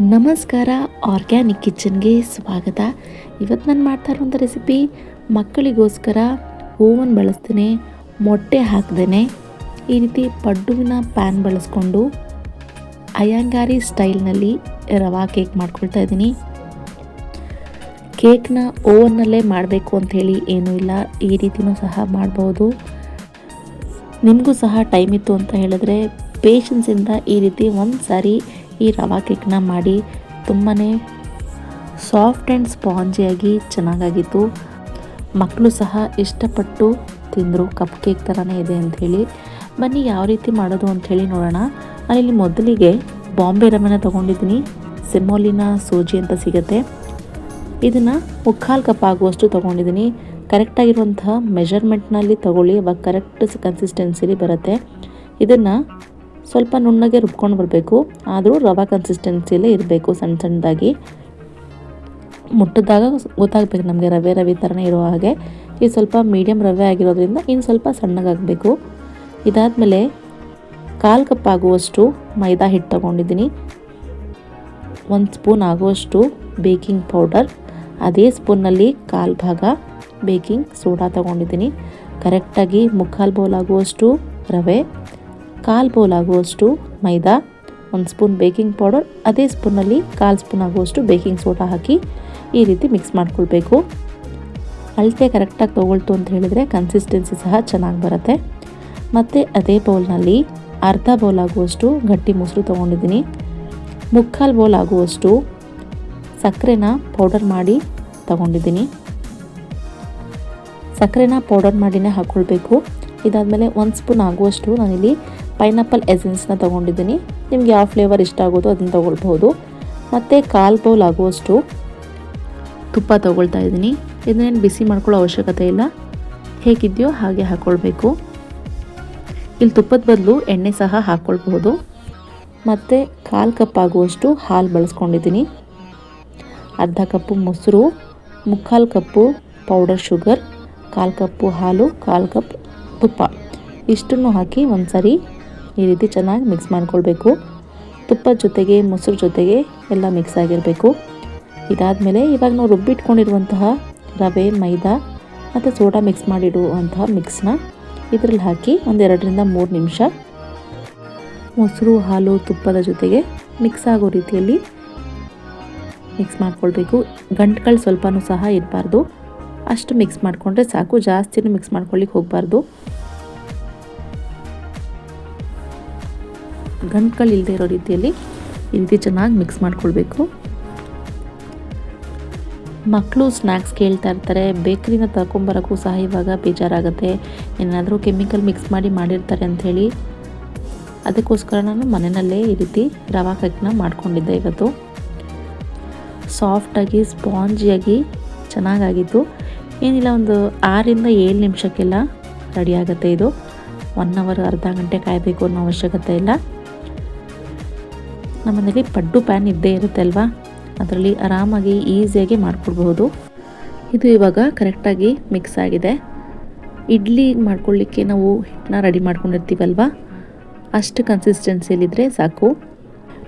ನಮಸ್ಕಾರ, ಆರ್ಗ್ಯಾನಿಕ್ ಕಿಚನ್ಗೆ ಸ್ವಾಗತ. ಇವತ್ತು ನಾನು ಮಾಡ್ತಾ ಇರುವಂಥ ರೆಸಿಪಿ ಮಕ್ಕಳಿಗೋಸ್ಕರ ಓವನ್ ಬಳಸ್ತೇನೆ, ಮೊಟ್ಟೆ ಹಾಕ್ದೇನೆ. ಈ ರೀತಿ ಪಡ್ಡುವಿನ ಪ್ಯಾನ್ ಬಳಸ್ಕೊಂಡು ಅಯ್ಯಂಗಾರಿ ಸ್ಟೈಲ್ನಲ್ಲಿ ರವಾ ಕೇಕ್ ಮಾಡ್ಕೊಳ್ತಾ ಇದ್ದೀನಿ. ಕೇಕ್ನ ಓವನ್ನಲ್ಲೇ ಮಾಡಬೇಕು ಅಂಥೇಳಿ ಏನೂ ಇಲ್ಲ, ಈ ರೀತಿನೂ ಸಹ ಮಾಡ್ಬೋದು. ನಿಮಗೂ ಸಹ ಟೈಮ್ ಇತ್ತು ಅಂತ ಹೇಳಿದ್ರೆ ಪೇಷನ್ಸಿಂದ ಈ ರೀತಿ ಒಂದು ಸಾರಿ ಈ ರವಾ ಕೇಕ್ನ ಮಾಡಿ ತುಂಬಾ ಸಾಫ್ಟ್ ಆ್ಯಂಡ್ ಸ್ಪಾಂಜಿಯಾಗಿ ಚೆನ್ನಾಗಾಗಿತ್ತು. ಮಕ್ಕಳು ಸಹ ಇಷ್ಟಪಟ್ಟು ತಿಂದರು. ಕಪ್ ಕೇಕ್ ಥರನೇ ಇದೆ ಅಂಥೇಳಿ ಬನ್ನಿ ಯಾವ ರೀತಿ ಮಾಡೋದು ಅಂಥೇಳಿ ನೋಡೋಣ. ನಾನಿಲ್ಲಿ ಮೊದಲಿಗೆ ಬಾಂಬೆ ರವೆನ ತೊಗೊಂಡಿದ್ದೀನಿ. ಸೆಮೋಲಿನ ಸೂಜಿ ಅಂತ ಸಿಗುತ್ತೆ. ಇದನ್ನು ಮುಕ್ಕಾಲು ಕಪ್ ಆಗುವಷ್ಟು ತೊಗೊಂಡಿದ್ದೀನಿ. ಕರೆಕ್ಟಾಗಿರುವಂತಹ ಮೆಷರ್ಮೆಂಟ್ನಲ್ಲಿ ತೊಗೊಳ್ಳಿ. ಅವಾಗ ಕರೆಕ್ಟ್ ಕನ್ಸಿಸ್ಟೆನ್ಸಿಲಿ ಬರುತ್ತೆ. ಇದನ್ನು ಸ್ವಲ್ಪ ನುಣ್ಣಗೆ ರುಬ್ಕೊಂಡು ಬರಬೇಕು. ಆದರೂ ರವಾ ಕನ್ಸಿಸ್ಟೆನ್ಸಿಯಲ್ಲೇ ಇರಬೇಕು ಸಣ್ಣ ಸಣ್ಣದಾಗಿ. ಮುಟ್ಟಿದಾಗ ಗೊತ್ತಾಗಬೇಕು ನಮಗೆ ರವೆ ರವೆ ಥರನೇ ಇರೋ ಹಾಗೆ. ಇದು ಸ್ವಲ್ಪ ಮೀಡಿಯಮ್ ರವೆ ಆಗಿರೋದ್ರಿಂದ ಇನ್ನು ಸ್ವಲ್ಪ ಸಣ್ಣಗಾಗಬೇಕು. ಇದಾದಮೇಲೆ ಕಾಲು ಕಪ್ ಆಗುವಷ್ಟು ಮೈದಾ ಹಿಟ್ಟು ತೊಗೊಂಡಿದ್ದೀನಿ. ಒಂದು ಸ್ಪೂನ್ ಆಗುವಷ್ಟು ಬೇಕಿಂಗ್ ಪೌಡರ್. ಅದೇ ಸ್ಪೂನ್ನಲ್ಲಿ ಕಾಲು ಭಾಗ ಬೇಕಿಂಗ್ ಸೋಡಾ ತೊಗೊಂಡಿದ್ದೀನಿ. ಕರೆಕ್ಟಾಗಿ ಮುಕ್ಕಾಲು ಬೌಲ್ ಆಗುವಷ್ಟು ರವೆ. ಕಾಲು ಬೌಲಾಗುವಷ್ಟು ಮೈದಾ, ಒಂದು ಸ್ಪೂನ್ ಬೇಕಿಂಗ್ ಪೌಡರ್, ಅದೇ ಸ್ಪೂನಲ್ಲಿ ಕಾಲು ಸ್ಪೂನ್ ಆಗುವಷ್ಟು ಬೇಕಿಂಗ್ ಸೋಡಾ ಹಾಕಿ ಈ ರೀತಿ ಮಿಕ್ಸ್ ಮಾಡ್ಕೊಳ್ಬೇಕು. ಅಳತೆ ಕರೆಕ್ಟಾಗಿ ತೊಗೊಳ್ತು ಅಂತ ಹೇಳಿದರೆ ಕನ್ಸಿಸ್ಟೆನ್ಸಿ ಸಹ ಚೆನ್ನಾಗಿ ಬರುತ್ತೆ. ಮತ್ತು ಅದೇ ಬೌಲ್ನಲ್ಲಿ ಅರ್ಧ ಬೌಲ್ ಆಗುವಷ್ಟು ಗಟ್ಟಿ ಮೊಸರು ತೊಗೊಂಡಿದ್ದೀನಿ. ಮುಕ್ಕಾಲು ಬೌಲ್ ಆಗುವಷ್ಟು ಸಕ್ಕರೆನ ಪೌಡರ್ ಮಾಡಿ ತಗೊಂಡಿದ್ದೀನಿ. ಸಕ್ಕರೆನ ಪೌಡರ್ ಮಾಡಿನೇ ಹಾಕ್ಕೊಳ್ಬೇಕು ಇದಾದಮೇಲೆ ಒಂದು ಸ್ಪೂನ್ ಆಗುವಷ್ಟು ನಾನಿಲ್ಲಿ ಪೈನಾಪಲ್ ಎಸೆನ್ಸ್ನ ತೊಗೊಂಡಿದ್ದೀನಿ. ನಿಮ್ಗೆ ಯಾವ ಫ್ಲೇವರ್ ಇಷ್ಟ ಆಗೋದು ಅದನ್ನು ತೊಗೊಳ್ಬಹುದು. ಮತ್ತು ಕಾಲು ಬೌಲ್ ಆಗುವಷ್ಟು ತುಪ್ಪ ತೊಗೊಳ್ತಾ ಇದ್ದೀನಿ. ಇದನ್ನೇನು ಬಿಸಿ ಮಾಡ್ಕೊಳ್ಳೋ ಅವಶ್ಯಕತೆ ಇಲ್ಲ. ಹೇಗಿದೆಯೋ ಹಾಗೆ ಹಾಕ್ಕೊಳ್ಬೇಕು ಇಲ್ಲಿ ತುಪ್ಪದ ಬದಲು ಎಣ್ಣೆ ಸಹ ಹಾಕ್ಕೊಳ್ಬಹುದು ಮತ್ತು ಕಾಲು ಕಪ್ ಆಗುವಷ್ಟು ಹಾಲು ಬಳಸ್ಕೊಂಡಿದ್ದೀನಿ. ಅರ್ಧ ಕಪ್ಪು ಮೊಸರು, ಮುಕ್ಕಾಲು ಕಪ್ಪು ಪೌಡರ್ ಶುಗರ್ ಕಾಲು ಕಪ್ಪು ಹಾಲು, ಕಾಲು ಕಪ್ ತುಪ್ಪ. ಇಷ್ಟನ್ನು ಹಾಕಿ ಒಂದು ಸರಿ ಈ ರೀತಿ ಚೆನ್ನಾಗಿ ಮಿಕ್ಸ್ ಮಾಡ್ಕೊಳ್ಬೇಕು. ತುಪ್ಪ ಜೊತೆಗೆ, ಮೊಸರು ಜೊತೆಗೆ ಎಲ್ಲ ಮಿಕ್ಸ್ ಆಗಿರಬೇಕು. ಇದಾದಮೇಲೆ ಇವಾಗ ನಾವು ರುಬ್ಬಿಟ್ಕೊಂಡಿರುವಂತಹ ರವೆ, ಮೈದಾ ಮತ್ತು ಸೋಡಾ ಮಿಕ್ಸ್ ಮಾಡಿಡುವಂತಹ ಮಿಕ್ಸ್ನ ಇದರಲ್ಲಿ ಹಾಕಿ ಒಂದೆರಡರಿಂದ ಮೂರು ನಿಮಿಷ ಮೊಸರು, ಹಾಲು, ತುಪ್ಪದ ಜೊತೆಗೆ ಮಿಕ್ಸ್ ಆಗೋ ರೀತಿಯಲ್ಲಿ ಮಿಕ್ಸ್ ಮಾಡ್ಕೊಳ್ಬೇಕು. ಗಂಟುಗಳು ಸ್ವಲ್ಪನೂ ಸಹ ಇರಬಾರ್ದು. ಅಷ್ಟು ಮಿಕ್ಸ್ ಮಾಡಿಕೊಂಡ್ರೆ ಸಾಕು, ಜಾಸ್ತಿನೂ ಮಿಕ್ಸ್ ಮಾಡ್ಕೊಳ್ಳಿಕ್ಕೆ ಹೋಗಬಾರ್ದು. ಗಂಟುಗಳು ಇಲ್ಲದೆ ಇರೋ ರೀತಿಯಲ್ಲಿ ಈ ರೀತಿ ಚೆನ್ನಾಗಿ ಮಿಕ್ಸ್ ಮಾಡ್ಕೊಳ್ಬೇಕು. ಮಕ್ಕಳು ಸ್ನ್ಯಾಕ್ಸ್ ಕೇಳ್ತಾ ಇರ್ತಾರೆ, ಬೇಕ್ರಿನ ತಗೊಂಬರೋಕ್ಕೂ ಸಹ ಇವಾಗ ಬೇಜಾರಾಗುತ್ತೆ. ಏನಾದರೂ ಕೆಮಿಕಲ್ ಮಿಕ್ಸ್ ಮಾಡಿ ಮಾಡಿರ್ತಾರೆ ಅಂಥೇಳಿ ಅದಕ್ಕೋಸ್ಕರ ನಾನು ಮನೆಯಲ್ಲೇ ಈ ರೀತಿ ರವಾ ಕೇಕ್ನ ಮಾಡ್ಕೊಂಡಿದ್ದೆ ಇವತ್ತು. ಸಾಫ್ಟಾಗಿ, ಸ್ಪಾಂಜಿಯಾಗಿ ಚೆನ್ನಾಗಾಗಿತ್ತು. ಏನಿಲ್ಲ, ಒಂದು ಆರಿಂದ ಏಳು ನಿಮಿಷಕ್ಕೆಲ್ಲ ರೆಡಿ ಆಗುತ್ತೆ ಇದು. ಒನ್ ಅವರ್ ಅರ್ಧ ಗಂಟೆ ಕಾಯಬೇಕು ಅನ್ನೋ ಅವಶ್ಯಕತೆ ಇಲ್ಲ. ನಮ್ಮನೇಲಿ ಪಡ್ಡು ಪ್ಯಾನ್ ಇದ್ದೇ ಇರುತ್ತೆ ಅಲ್ವಾ? ಅದರಲ್ಲಿ ಆರಾಮಾಗಿ ಈಸಿಯಾಗಿ ಮಾಡಿಕೊಡ್ಬಹುದು. ಇದು ಇವಾಗ ಕರೆಕ್ಟಾಗಿ ಮಿಕ್ಸ್ ಆಗಿದೆ. ಇಡ್ಲಿ ಮಾಡ್ಕೊಳ್ಳಿಕ್ಕೆ ನಾವು ಹಿಟ್ಟನ್ನ ರೆಡಿ ಮಾಡ್ಕೊಂಡಿರ್ತೀವಲ್ವ? ಅಷ್ಟು ಕನ್ಸಿಸ್ಟೆನ್ಸಿಯಲ್ಲಿದ್ದರೆ ಸಾಕು.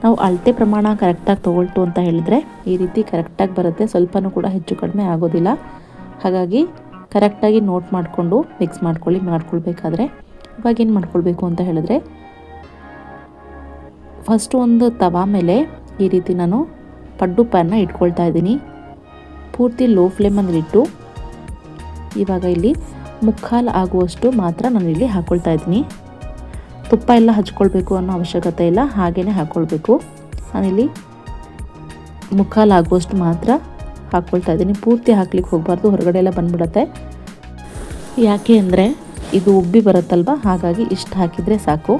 ನಾವು ಅಳತೆ ಪ್ರಮಾಣ ಕರೆಕ್ಟಾಗಿ ತೊಗೊಳ್ತು ಅಂತ ಹೇಳಿದ್ರೆ ಈ ರೀತಿ ಕರೆಕ್ಟಾಗಿ ಬರುತ್ತೆ. ಸ್ವಲ್ಪನೂ ಕೂಡ ಹೆಚ್ಚು ಕಡಿಮೆ ಆಗೋದಿಲ್ಲ. ಹಾಗಾಗಿ ಕರೆಕ್ಟಾಗಿ ನೋಟ್ ಮಾಡಿಕೊಂಡು ಮಿಕ್ಸ್ ಮಾಡ್ಕೊಳ್ಳಿ, ಮಾಡ್ಕೊಳ್ಬೇಕಾದ್ರೆ. ಇವಾಗ ಏನು ಮಾಡ್ಕೊಳ್ಬೇಕು ಅಂತ ಹೇಳಿದ್ರೆ ಫಸ್ಟು ಒಂದು ತವಾ ಮೇಲೆ ಈ ರೀತಿ ನಾನು ಪಡ್ಡು ಪ್ಯಾನ್ನ ಇಟ್ಕೊಳ್ತಾ ಇದ್ದೀನಿ. ಪೂರ್ತಿ ಲೋ ಫ್ಲೇಮಲ್ಲಿ ಇಟ್ಟು ಇವಾಗ ಇಲ್ಲಿ ಮುಕ್ಕಾಲು ಆಗುವಷ್ಟು ಮಾತ್ರ ನಾನು ಇಲ್ಲಿ ಹಾಕ್ಕೊಳ್ತಾ ಇದ್ದೀನಿ. ತುಪ್ಪ ಎಲ್ಲ ಹಚ್ಕೊಳ್ಬೇಕು ಅನ್ನೋ ಅವಶ್ಯಕತೆ ಇಲ್ಲ ಹಾಗೇ ಹಾಕ್ಕೊಳ್ಬೇಕು ನಾನಿಲ್ಲಿ ಮುಕ್ಕಾಲು ಆಗುವಷ್ಟು ಮಾತ್ರ ಹಾಕ್ಕೊಳ್ತಾ ಇದ್ದೀನಿ. ಪೂರ್ತಿ ಹಾಕ್ಲಿಕ್ಕೆ ಹೋಗಬಾರ್ದು. ಹೊರಗಡೆ ಎಲ್ಲ ಬಂದ್ಬಿಡತ್ತೆ. ಯಾಕೆ ಅಂದರೆ ಇದು ಉಬ್ಬಿ ಬರುತ್ತಲ್ವ? ಹಾಗಾಗಿ ಇಷ್ಟು ಹಾಕಿದರೆ ಸಾಕು.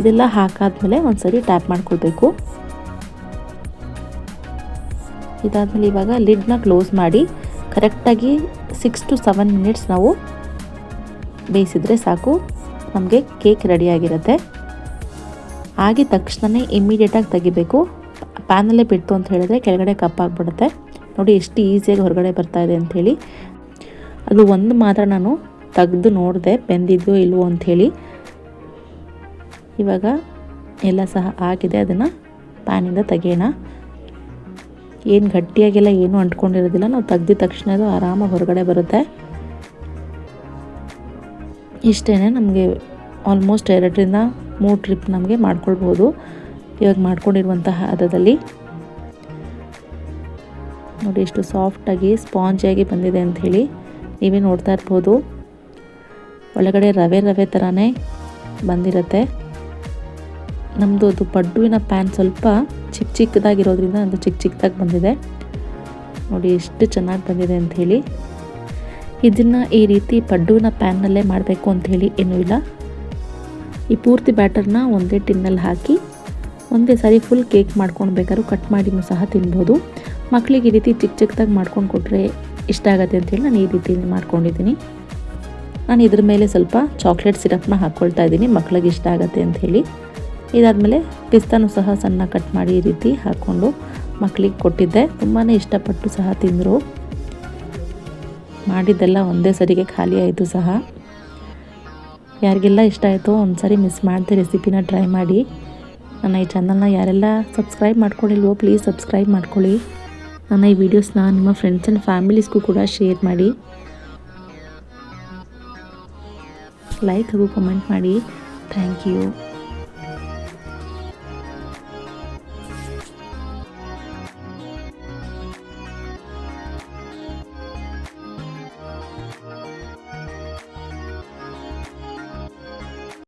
ಇದೆಲ್ಲ ಹಾಕಾದ್ಮೇಲೆ ಒಂದು ಸರಿ ಟ್ಯಾಪ್ ಮಾಡ್ಕೊಳ್ಬೇಕು. ಇದಾದಮೇಲೆ ಇವಾಗ ಲಿಡ್ನ ಕ್ಲೋಸ್ ಮಾಡಿ ಕರೆಕ್ಟಾಗಿ ಸಿಕ್ಸ್ ಟು ಸೆವೆನ್ ಮಿನಿಟ್ಸ್ ನಾವು ಬೇಯಿಸಿದರೆ ಸಾಕು. ನಮಗೆ ಕೇಕ್ ರೆಡಿಯಾಗಿರುತ್ತೆ ಆಗಿದ ತಕ್ಷಣವೇ ಇಮ್ಮಿಡಿಯೇಟಾಗಿ ತೆಗಿಬೇಕು. ಪ್ಯಾನಲ್ಲೇ ಬಿಡ್ತು ಅಂತ ಹೇಳಿದ್ರೆ ಕೆಳಗಡೆ ಕಪ್ಪಾಗ್ಬಿಡುತ್ತೆ ನೋಡಿ ಎಷ್ಟು ಈಸಿಯಾಗಿ ಹೊರಗಡೆ ಬರ್ತಾ ಇದೆ ಅಂಥೇಳಿ ಅದು ಒಂದು ಮಾತ್ರ ನಾನು ತೆಗೆದು ನೋಡಿದೆ, ಬೆಂದಿದೆಯೋ ಇಲ್ವೋ ಅಂಥೇಳಿ ಇವಾಗ ಎಲ್ಲ ಸಹ ಆಗಿದೆ, ಅದನ್ನು ಪ್ಯಾನಿಂದ ತೆಗೆಯೋಣ. ಏನು ಗಟ್ಟಿಯಾಗಿಲ್ಲ ಏನೂ ಅಂಟ್ಕೊಂಡಿರೋದಿಲ್ಲ, ನಾವು ತೆಗ್ದಿದ ತಕ್ಷಣ ಅದು ಆರಾಮಾಗಿ ಹೊರಗಡೆ ಬರುತ್ತೆ. ಇಷ್ಟೇ ನಮಗೆ ಆಲ್ಮೋಸ್ಟ್ ಎರಡರಿಂದ ಮೂರು ಟ್ರಿಪ್ ನಮಗೆ ಮಾಡ್ಕೊಳ್ಬೋದು. ಇವಾಗ ಮಾಡ್ಕೊಂಡಿರುವಂತಹ ಹದದಲ್ಲಿ. ನೋಡಿ ಎಷ್ಟು ಸಾಫ್ಟಾಗಿ ಸ್ಪಾಂಜಿಯಾಗಿ ಬಂದಿದೆ ಅಂಥೇಳಿ ನೀವೇ ನೋಡ್ತಾ ಇರ್ಬೋದು. ಒಳಗಡೆ ರವೆ ರವೆ ಥರನೇ ಬಂದಿರುತ್ತೆ. ನಮ್ಮದು ಅದು ಪಡ್ಡುವಿನ ಪ್ಯಾನ್ ಸ್ವಲ್ಪ ಚಿಕ್ಕ ಚಿಕ್ಕದಾಗಿರೋದ್ರಿಂದ ಅದು ಚಿಕ್ಕ ಚಿಕ್ಕದಾಗಿ ಬಂದಿದೆ. ನೋಡಿ ಎಷ್ಟು ಚೆನ್ನಾಗಿ ಬಂದಿದೆ ಅಂಥೇಳಿ ಇದನ್ನು ಈ ರೀತಿ ಪಡ್ಡುವಿನ ಪ್ಯಾನ್ನಲ್ಲೇ ಮಾಡಬೇಕು ಅಂಥೇಳಿ ಏನೂ ಇಲ್ಲ. ಈ ಪೂರ್ತಿ ಬ್ಯಾಟರ್ನ ಒಂದೇ ಟಿನ್ನಲ್ಲಿ ಹಾಕಿ ಒಂದೇ ಸಾರಿ ಫುಲ್ ಕೇಕ್ ಮಾಡ್ಕೊಂಡು ಬೇಕಾದ್ರೂ ಕಟ್ ಮಾಡಿನೂ ಸಹ ತಿನ್ಬೋದು. ಮಕ್ಕಳಿಗೆ ಈ ರೀತಿ ಚಿಕ್ಕ ಚಿಕ್ಕದಾಗಿ ಮಾಡ್ಕೊಂಡು ಕೊಟ್ಟರೆ ಇಷ್ಟ ಆಗುತ್ತೆ ಅಂತೇಳಿ ನಾನು ಈ ರೀತಿ ಮಾಡ್ಕೊಂಡಿದ್ದೀನಿ. ನಾನು ಇದ್ರ ಮೇಲೆ ಸ್ವಲ್ಪ ಚಾಕ್ಲೇಟ್ ಸಿರಪ್ನ ಹಾಕ್ಕೊಳ್ತಾ ಇದ್ದೀನಿ, ಮಕ್ಳಿಗೆ ಇಷ್ಟ ಆಗುತ್ತೆ ಅಂಥೇಳಿ ಇದಾದಮೇಲೆ ಪಿಸ್ತಾನು ಸಹ ಸಣ್ಣ ಕಟ್ ಮಾಡಿ ಈ ರೀತಿ ಹಾಕ್ಕೊಂಡು ಮಕ್ಕಳಿಗೆ ಕೊಟ್ಟಿದ್ದೆ. ತುಂಬಾ ಇಷ್ಟಪಟ್ಟು ಸಹ ತಿಂದರು. ಮಾಡಿದ್ದೆಲ್ಲ ಒಂದೇ ಸರಿಗೆ ಖಾಲಿ ಆಯಿತು ಸಹ. ಯಾರಿಗೆಲ್ಲ ಇಷ್ಟ ಆಯಿತು ಒಂದು ಸಾರಿ ಮಿಸ್ ಮಾಡಿದೆ ರೆಸಿಪಿನ ಟ್ರೈ ಮಾಡಿ. ನನ್ನ ಈ ಚಾನಲ್ನ ಯಾರೆಲ್ಲ ಸಬ್ಸ್ಕ್ರೈಬ್ ಮಾಡ್ಕೊಂಡಿಲ್ವೋ ಪ್ಲೀಸ್ ಸಬ್ಸ್ಕ್ರೈಬ್ ಮಾಡ್ಕೊಳ್ಳಿ. ನನ್ನ ಈ ವಿಡಿಯೋಸ್ನ ನಿಮ್ಮ ಫ್ರೆಂಡ್ಸ್ ಆ್ಯಂಡ್ ಫ್ಯಾಮಿಲೀಸ್ಗೂ ಕೂಡ ಶೇರ್ ಮಾಡಿ. ಲೈಕ್ ಹಾಗೂ ಕಮೆಂಟ್ ಮಾಡಿ. Thank you